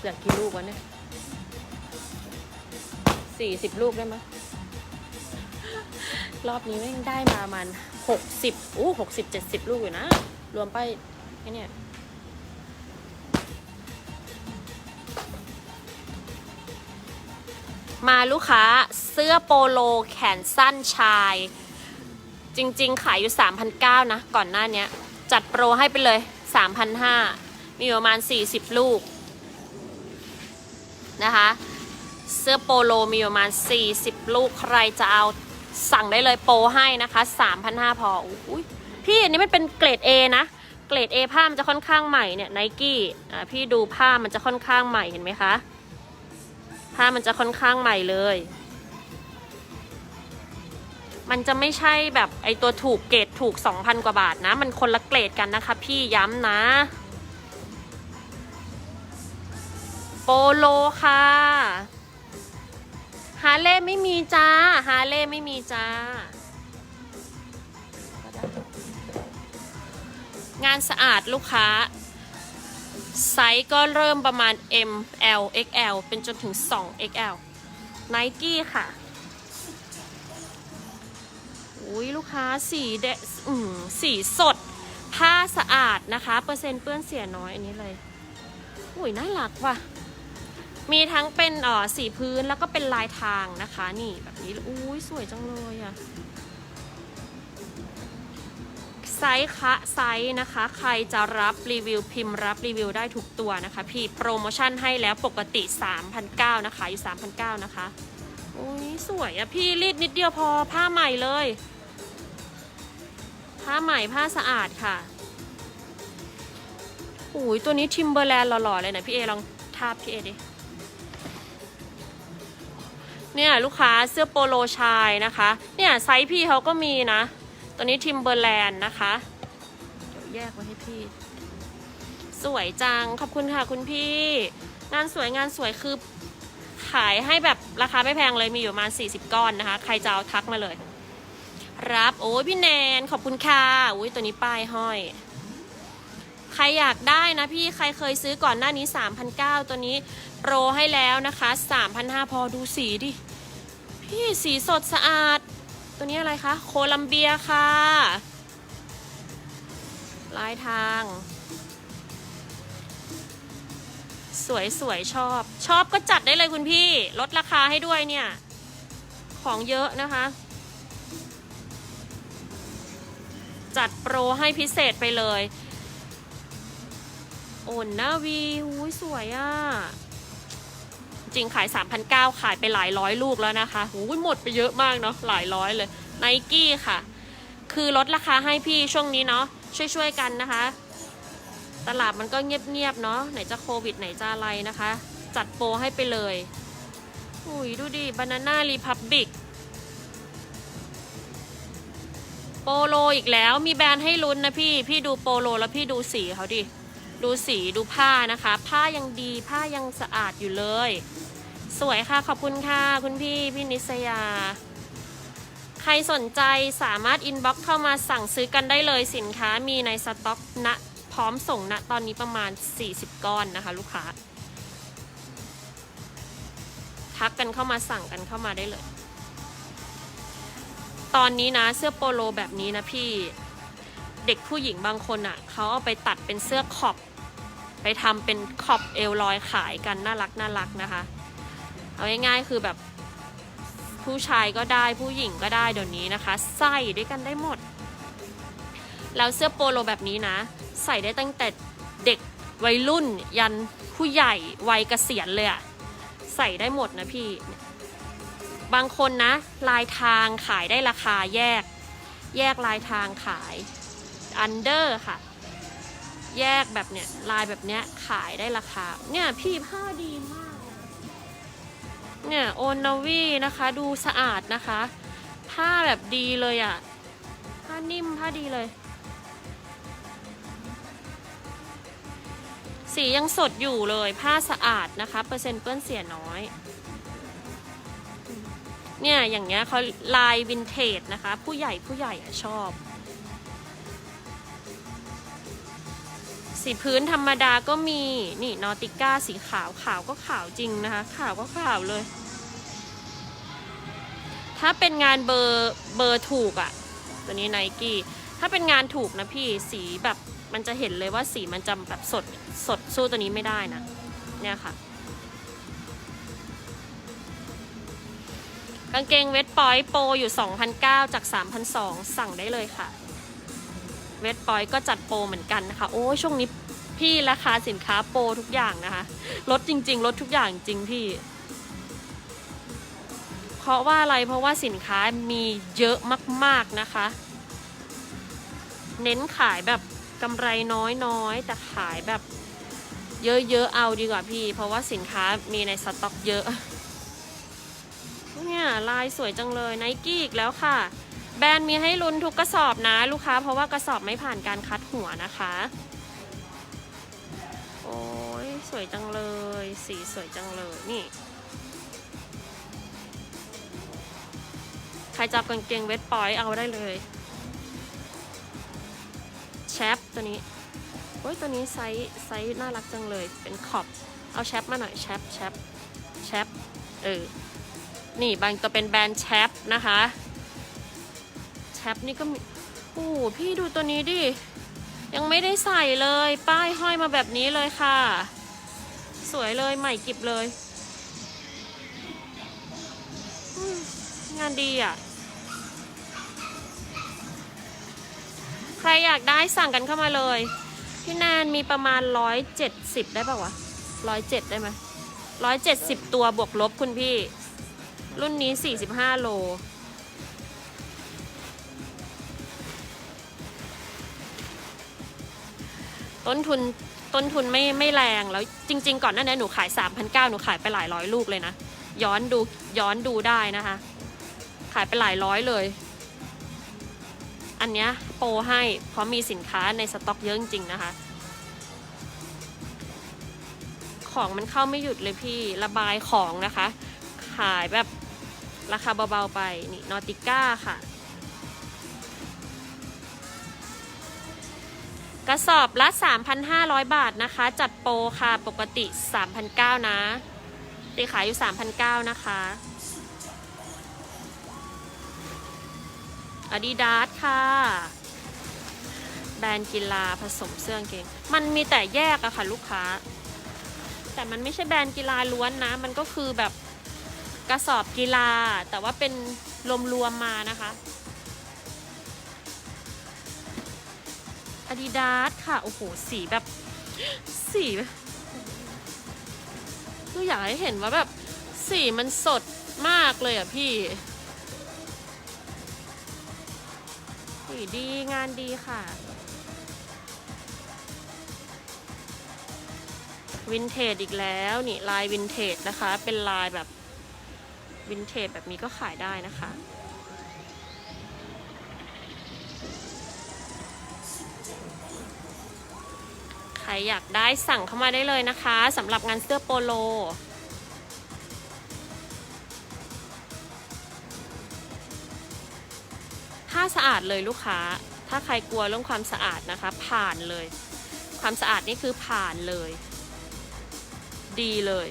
เหลือกี่ลูกวะเนี่ยสี่สิบลูกได้ไหมรอบนี้แม่งได้มาประมันหกสิบอู้หกสิบเจ็ดสิบลูกอยู่นะ รวมไปไอเนี่ยมาลูกค้าเสื้อโปโลแขนสั้นชาย จริง ๆ ขายอยู่ 3,900 นะ ก่อนหน้านี้จัดโปรให้ไปเลย 3,500 มีประมาณ 40 ลูก นะคะ เสื้อโปโลมีประมาณ 40 ลูกใครจะเอาสั่งได้เลยโปให้นะคะ3,500พออุ้ยพี่อันนี้มันเป็นเกรด A นะเกรด A ผ้ามันจะค่อนข้างใหม่เนี่ยไนกี้อ่าพี่ดูผ้ามันจะค่อนข้างใหม่เห็นไหมคะผ้ามันจะค่อนข้างใหม่เลย มันจะไม่ใช่แบบไอตัวถูกเกรดถูก 2,000 กว่าบาทนะ มันคนละเกรดกันนะคะ พี่ย้ำนะ โปโลค่ะฮาเล่ไม่มีจ้าฮาเล่ไม่มีจ้า งานสะอาดลูกค้า ไซส์ก็เริ่มประมาณ M L XL เป็นจนถึง 2 XL Nike ค่ะอุ้ยลูกค้าสีเดอืมสีสด ผ้าสะอาดนะคะ เปอร์เซ็นต์เปื้อนเสียน้อยอันนี้เลย อุ้ยน่ารักว่ะ มีทั้งเป็นอ่อสีพื้นแล้วก็เป็นลายทางนะคะ นี่แบบนี้อุ้ยสวยจังเลยอะไซส์คะไซส์นะคะ ใครจะรับรีวิวพิมพ์รับรีวิวได้ทุกตัวนะคะ พี่โปรโมชั่นให้แล้วปกติ3,900นะคะอยู่3,900นะคะอุ้ยสวยอะพี่รีดนิดเดียวพอผ้าใหม่เลย ผ้าใหม่ผ้าสะอาดค่ะอุ้ยตัวนี้ทิมเบอร์แลนด์หล่อๆเลยนะพี่เอลองทาพี่เอดิ เนี่ยลูกค้าเสื้อโปโลชายนะคะ เนี่ยไซส์พี่เขาก็มีนะ ตัวนี้ทิมเบอร์แลนด์นะคะ เดี๋ยวแยกไว้ให้พี่ สวยจัง ขอบคุณค่ะคุณพี่ งานสวยงานสวยคือขายให้แบบราคาไม่แพงเลยมีอยู่ประมาณ 40 ก้อนนะคะ ใครจะเอาทักมาเลย รับโอ้ยพี่แนน ขอบคุณค่ะอุ้ยตัวนี้ป้ายห้อย ใครอยากได้นะพี่ใครเคยซื้อก่อนหน้านี้ 3,900 ตัวนี้โปรให้แล้วนะคะ 3,500 พอดูสีดิ พี่สีสดสะอาด ตัวนี้อะไรคะ โคลัมเบียค่ะ ลายทาง สวยสวยชอบ ชอบก็จัดได้เลยคุณพี่ ลดราคาให้ด้วยเนี่ย ของเยอะนะคะ จัดโปรให้พิเศษไปเลย โอนนาวีหูยสวยอะ่ะ จริงขาย 3,900 ขายไปหลายร้อยลูกแล้วนะคะหูยหมดไปเยอะมากเนาะหลายร้อยเลยไนกี้ค่ะ คือลดราคาให้พี่ช่วงนี้เนาะช่วยๆกันนะคะ ตลาดมันก็เงียบๆเนาะไหนจะโควิดไหนจะอะไรนะคะ จัดโปรให้ไปเลยอุ้ยดูดิ Banana Republic โปโลอีกแล้วมีแบรนด์ให้ลุ้นนะพี่ พี่ดูโปโลแล้วพี่ดูสีเขาดิ ดูสีดูผ้านะคะ ผ้ายังดีผ้ายังสะอาดอยู่เลย สวยค่ะขอบคุณค่ะ คุณพี่พี่นิสยา ใครสนใจสามารถอินบ็อกซ์เข้ามาสั่งซื้อกันได้เลยสินค้ามีในสต็อกณพร้อมส่งณตอนนี้ประมาณ 40 ก้อนนะคะ ลูกค้า ทักกันเข้ามาสั่งกันเข้ามาได้เลย ตอนนี้นะเสื้อโปโลแบบนี้นะพี่เด็กผู้หญิงบางคนอะเขาเอาไปตัดเป็นเสื้อขอบ ไปทำเป็นขอบเอวลอยขายกันน่ารักน่ารักนะคะ เอาง่ายๆคือแบบผู้ชายก็ได้ผู้หญิงก็ได้เดี๋ยวนี้นะคะ ใส่ด้วยกันได้หมด แล้วเสื้อโปโลแบบนี้นะ ใส่ได้ตั้งแต่เด็กวัยรุ่นยันผู้ใหญ่วัยเกษียณเลยอะใส่ได้หมดนะพี่ บางคนนะ ลายทางขายได้ราคาแยก แยกลายทางขายอันเดอร์ค่ะ แยกแบบเนี้ยลายแบบเนี้ยขายได้ราคา เนี่ยพี่ผ้าดีมาก เนี่ยโอนนาวีนะคะดูสะอาดนะคะ ผ้าแบบดีเลยอะ่ะ ผ้านิ่มผ้าดีเลย สียังสดอยู่เลยผ้าสะอาดนะคะ เปอร์เซ็นต์เปื้อนเสียน้อย เนี่ยอย่างเงี้ยเขาลายวินเทจนะคะ ผู้ใหญ่ผู้ใหญ่ชอบ สีพื้นธรรมดาก็มีนี่นอติก้าสีขาวขาวก็ขาวจริงนะคะ ขาวก็ขาวเลย ถ้าเป็นงานเบอร์เบอร์ถูกอะตัวนี้ไนกี้ถ้าเป็นงานถูกนะพี่สีแบบมันจะเห็นเลยว่าสีมันจะแบบสดสดสู้ตัวนี้ไม่ได้นะ เนี่ยค่ะกางเกงเวทปอยโปรอยู่ 2,009จาก3,200สั่งได้เลยค่ะ เวทปอยก็จัดโปรเหมือนกันนะคะ โอ้ช่วงนี้พี่ราคาสินค้าโปรทุกอย่างนะคะลดจริง ๆ ลดทุกอย่างจริงพี่ เพราะว่าอะไรเพราะว่าสินค้ามีเยอะมาก ๆนะคะ เน้นขายแบบกำไรน้อยๆแต่ขายแบบเยอะๆเอาดีกว่าพี่ เพราะว่าสินค้ามีในสต็อกเยอะเนี่ยลายสวยจังเลยไนกี้อีกแล้วค่ะ แบรนด์มีให้ลุ้นทุกกระสอบนะลูกค้า เพราะว่ากระสอบไม่ผ่านการคัดหัวนะคะ โอ้ยสวยจังเลย สีสวยจังเลยนี่ ใครจับกางเกงเวทปอยเอาได้เลยแชปตัวนี้โอ้ยตัวนี้ไซส์ไซส์น่ารักจังเลย เป็นขอบ เอาแชปมาหน่อยแชปแชปแชปเออ นี่บางตัวเป็นแบรนด์แชปนะคะ แชปนี่ก็มีโอ้พี่ดูตัวนี้ดิ ยังไม่ได้ใส่เลย ป้ายห้อยมาแบบนี้เลยค่ะ สวยเลยใหม่กิบเลย งานดีอะ ใครอยากได้สั่งกันเข้ามาเลย พี่แนนมีประมาณร้อยเจ็ดสิบได้ป่าวะร้อยเจ็ดได้ไหมร้อยเจ็ดสิบตัวบวกลบคุณพี่ รุ่นนี้45โล ต้นทุนต้นทุนไม่ไม่แรงแล้วจริง ๆ ก่อนหน้านี้หนูขาย3,900หนูขายไปหลายร้อยลูกเลยนะ ย้อนดูย้อนดูได้นะคะ ขายไปหลายร้อยเลย อันเนี้ยโปรให้เพราะมีสินค้าในสต็อกเยอะจริงๆนะคะ ของมันเข้าไม่หยุดเลยพี่ระบายของนะคะ ขายแบบราคาเบาๆไปนี่นอติก้าค่ะ กระสอบละ 3,500 บาทนะคะ จัดโปรค่ะปกติ 3,900 นะ ตีขายอยู่ 3,900 นะคะ Adidas ค่ะ แบรนด์กีฬาผสมเสื้อเกง มันมีแต่แยกอะค่ะลูกค้า แต่มันไม่ใช่แบรนด์กีฬาล้วนนะ มันก็คือแบบกระสอบกีฬา แต่ว่าเป็นรวมๆมานะคะ Adidas ค่ะ โอ้โห สีแบบ สีคืออยากให้เห็นว่าแบบ สีมันสดมากเลยอะพี่ สีดีงานดีค่ะ วินเทจอีกแล้วนี่ลายวินเทจนะคะ เป็นลายแบบวินเทจแบบนี้ก็ขายได้นะคะ รอยากได้สั่งเข้ามาได้เลยนะคะสำหรับงานเสื้อโปโล ผ้าสะอาดเลยลูกค้า ถ้าใครกลัวเรื่องความสะอาดนะคะ ผ่านเลย ความสะอาดนี่คือผ่านเลย ดีเลย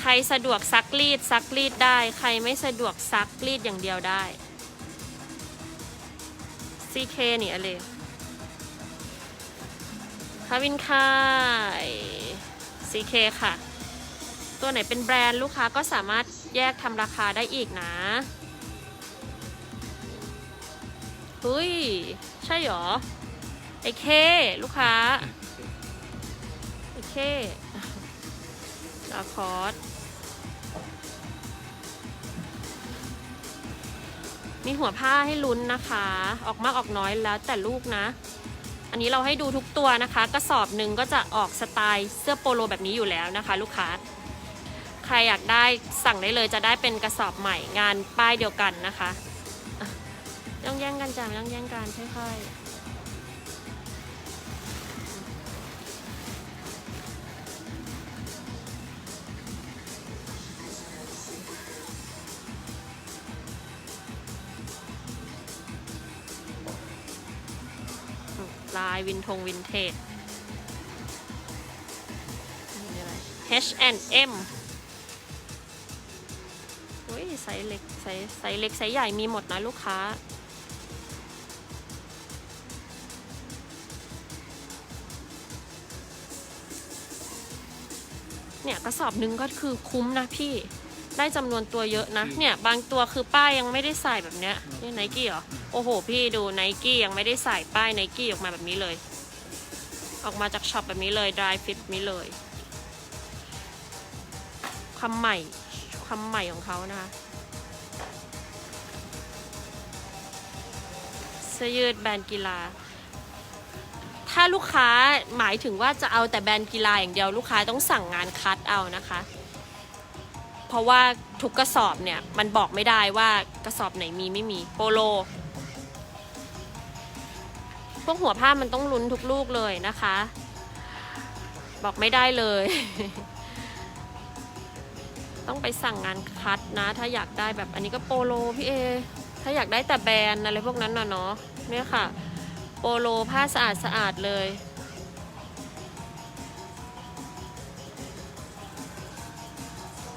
ใครสะดวกซักรีดซักรีดได้ ใครไม่สะดวกซักรีดอย่างเดียวได้ CK นี่อะไรคาวินคาย CK ค่ะ ตัวไหนเป็นแบรนด์ลูกค้าก็สามารถแยกทำราคาได้อีกนะเฮ้ย ใช่หรอ ไอเค ลูกค้า ไอเคลาคอร์ส มีหัวผ้าให้ลุ้นนะคะ ออกมากออกน้อยแล้วแต่ลูกนะ อันนี้เราให้ดูทุกตัวนะคะ กระสอบหนึ่งก็จะออกสไตล์เสื้อโปโลแบบนี้อยู่แล้วนะคะ ลูกค้า ใครอยากได้สั่งได้เลยจะได้เป็นกระสอบใหม่งานป้ายเดียวกันนะคะต้องแย่งกันจ้ะไม่ต้องแย่งกันค่อย ลายวินทงวินเทจ H&M อุ้ยไซส์เล็กไซส์ไซส์เล็กไซส์ใหญ่มีหมดนะลูกค้า เนี่ยกระสอบนึงก็คือคุ้มนะพี่ ได้จำนวนตัวเยอะนะ เนี่ย บางตัวคือป้ายยังไม่ได้ใส่แบบเนี้ยนี่ไนกี้เหรอ โอ้โห พี่ดูไนกี้ยังไม่ได้ใส่ป้ายไนกี้ออกมาแบบนี้เลย ออกมาจากช็อปแบบนี้เลย dry fit นี้เลยความใหม่ความใหม่ของเขานะคะเสื้อยืดแบรนด์กีฬา ถ้าลูกค้าหมายถึงว่าจะเอาแต่แบรนด์กีฬาอย่างเดียวลูกค้าต้องสั่งงานคัดเอานะคะ เพราะว่าทุกกระสอบเนี่ยมันบอกไม่ได้ว่ากระสอบไหนมีไม่มีโปโล พวกหัวผ้ามันต้องลุ้นทุกลูกเลยนะคะ บอกไม่ได้เลย ต้องไปสั่งงานคัดนะ ถ้าอยากได้แบบอันนี้ก็โปโลพี่เอ ถ้าอยากได้แต่แบรนด์อะไรพวกนั้นนะเนาะเนี่ยค่ะ โปโลผ้าสะอาดสะอาดเลย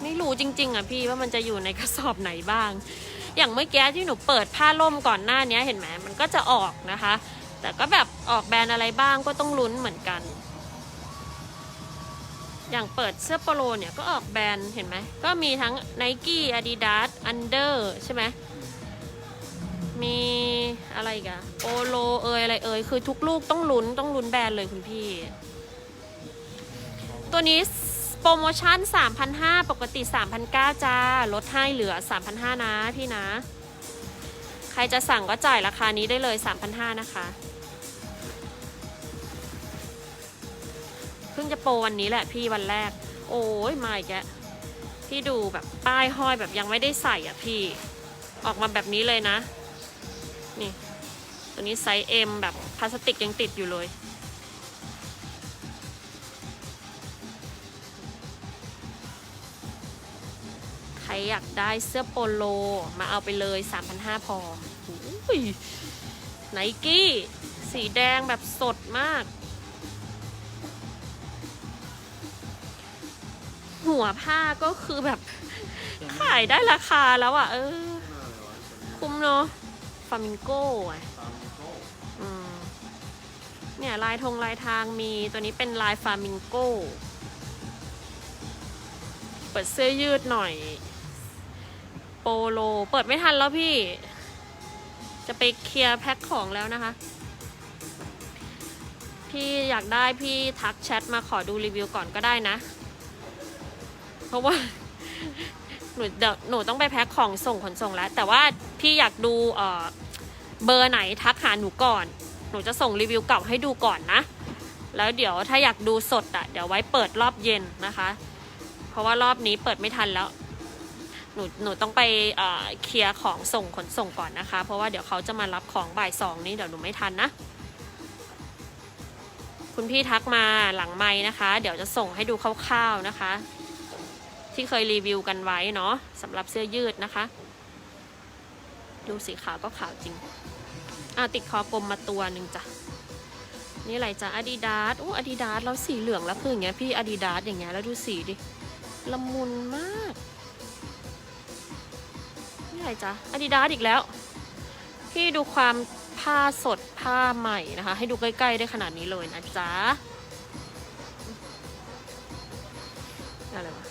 ไม่รู้จริง ๆอะพี่ว่ามันจะอยู่ในกระสอบไหนบ้าง อย่างเมื่อกี้ที่หนูเปิดผ้าล่มก่อนหน้านี้เห็นไหมมันก็จะออกนะคะ แต่ก็แบบออกแบรนด์อะไรบ้างก็ต้องลุ้นเหมือนกัน อย่างเปิดเสื้อโปโลเนี่ยก็ออกแบรนด์เห็นไหมก็มีทั้ง Nike Adidas Under ใช่ไหมมีอะไรกันโปโลเอยอะไรเอยคือทุกลูกต้องลุ้นต้องลุ้นแบรนด์เลยคุณพี่ ตัวนี้ โปรโมชั่น 3,500 ปกติ 3,900 จ้า ลดให้เหลือ 3,500 นะพี่นะ ใครจะสั่งก็จ่ายราคานี้ได้เลย 3,500 นะคะ เพิ่งจะโปรวันนี้แหละพี่วันแรก โอ้ยมาอีกแล้วพี่ดูแบบป้ายห้อยแบบยังไม่ได้ใส่อะพี่ ออกมาแบบนี้เลยนะ นี่ ตัวนี้ไซส์ M แบบพลาสติกยังติดอยู่เลย อยากได้เสื้อโปโล มาเอาไปเลย 3,500 พออุ้ยไนกี้ สีแดงแบบสดมาก หัวผ้าก็คือแบบ ขายได้ราคาแล้วอะ เออ คุ้มเนาะฟามิงโก้อะอืมเนี่ย ลายธงลายทางมีตัวนี้เป็นลายฟามิงโก้ เปิดเสื้อยืดหน่อย โล เปิดไม่ทันแล้วพี่ จะไปเคลียร์แพ็คของแล้วนะคะ พี่อยากได้พี่ทักแชทมาขอดูรีวิวก่อนก็ได้นะ เพราะว่า หนูเดี๋ยวหนูต้องไปแพ็คของส่งขนส่งแล้ว แต่ว่าพี่อยากดูเอ่อเบอร์ไหนทักหาหนูก่อน หนูจะส่งรีวิวเก่าให้ดูก่อนนะ แล้วเดี๋ยวถ้าอยากดูสดอะเดี๋ยวไว้เปิดรอบเย็นนะคะ เพราะว่ารอบนี้เปิดไม่ทันแล้ว หนูหนูต้องไปเอ่อเคลียร์ของส่งขนส่งก่อนนะคะ เพราะว่าเดี๋ยวเขาจะมารับของบ่ายสองนี้เดี๋ยวหนูไม่ทันนะ คุณพี่ทักมาหลังไม้นะคะ เดี๋ยวจะส่งให้ดูคร่าวๆนะคะ ที่เคยรีวิวกันไว้เนาะสำหรับเสื้อยืดนะคะ ดูสีขาวก็ขาวจริงอะติดคอกลมมาตัวหนึ่งจ้ะนี่อะไรจ้ะอาดิดาสโอ้อาดิดาสแล้วสีเหลืองแล้วคืออย่างเงี้ยพี่อาดิดาสอย่างเงี้ยแล้วดูสีดิละมุนมาก อะไรจ๊ะอาดิดาสอีกแล้ว พี่ดูความผ้าสดผ้าใหม่นะคะ ให้ดูใกล้ ๆ ได้ขนาดนี้เลยนะจ๊ะอะไรวะ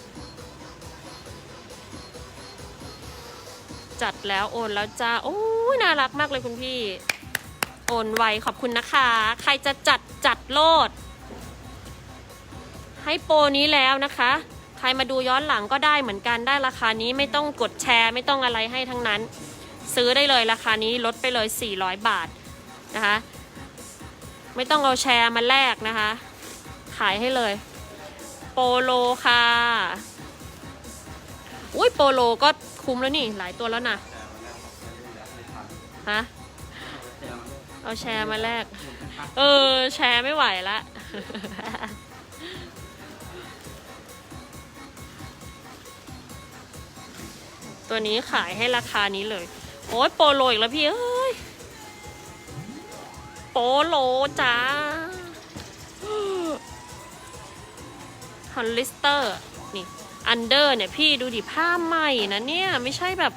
จัดแล้วโอนแล้วจ้าโอ้ยน่ารักมากเลยคุณพี่ โอนไวขอบคุณนะคะ ใครจะจัดจัดโลด ให้โปรนี้แล้วนะคะ ใครมาดูย้อนหลังก็ได้เหมือนกันได้ราคานี้ไม่ต้องกดแชร์ไม่ต้องอะไรให้ทั้งนั้น ซื้อได้เลยราคานี้ลดไปเลย 400 บาทนะคะ ไม่ต้องเอาแชร์มาแลกนะคะ ขายให้เลย โปโลค่ะอุ้ยโปโลก็คุ้มแล้วนี่หลายตัวแล้วนะฮะเอาแชร์มาแลกเออ แชร์ไม่ไหวละ ตัวนี้ขายให้ราคานี้เลย โอ้ยโปโลอีกแล้วพี่เอ้ย โปโลจ้าฮอลลิสเตอร์นี่อันเดอร์เนี่ยพี่ดูดิผ้าใหม่นะเนี่ยไม่ใช่แบบ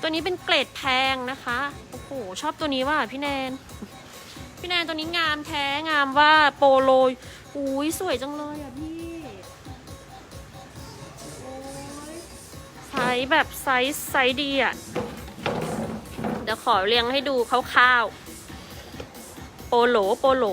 ตัวนี้เป็นเกรดแพงนะคะ โอ้โห ชอบตัวนี้ว่ะพี่แนน พี่แนนตัวนี้งามแท้งามว่าโปโลอุ้ยสวยจังเลย ส์แบบไซส์ไซส์ดีอะ เดี๋ยวขอเรียงให้ดูคร่าวๆโปโลโปโล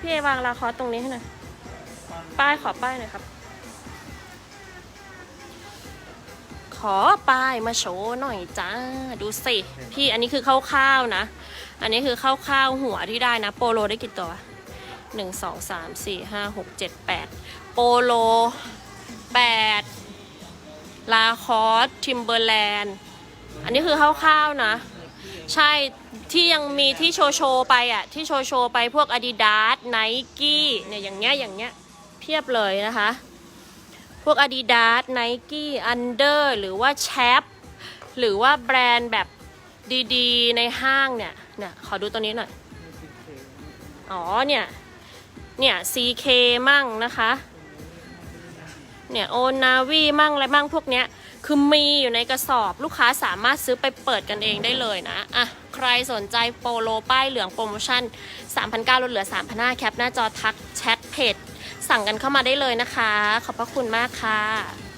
พี่เอวางลาคอสตรงนี้ให้หน่อย ป้ายขอป้ายหน่อยครับ ขอป้ายมาโชว์หน่อยจ้า ดูสิ พี่อันนี้คือคร่าวๆนะ อันนี้คือคร่าวๆหัวที่ได้นะ โปโลได้กี่ตัวหนึ่งสองสามสี่ห้าหกเจ็ดแปดโปโลแปดลาคอสทิมเบอร์แลนด์ อันนี้คือคร่าวๆนะ ใช่ ที่ยังมีที่โชว์โชว์ไปอะที่โชว์โชว์ไปพวก Adidas Nike เนี่ยอย่างเงี้ยอย่างเงี้ยเพียบเลยนะคะ พวก Adidas Nike Under หรือว่า c h a p หรือว่าแบรนด์แบบดีๆ ในห้างเนี่ยเนี่ยขอดูตัวนี้หน่อย อ๋อเนี่ยเนี่ย CK มั่งนะคะเนี่ยโอนาวีมั่งอะไรมั่งพวกเนี้ย คือมีอยู่ในกระสอบลูกค้าสามารถซื้อไปเปิดกันเองได้เลยนะอะ ใครสนใจโปโลป้ายเหลืองโปรโมชั่น 3,900ลดเหลือ 3,500แคปหน้าจอทักแชทเพจสั่งกันเข้ามาได้เลยนะคะ ขอบพระคุณมากค่ะ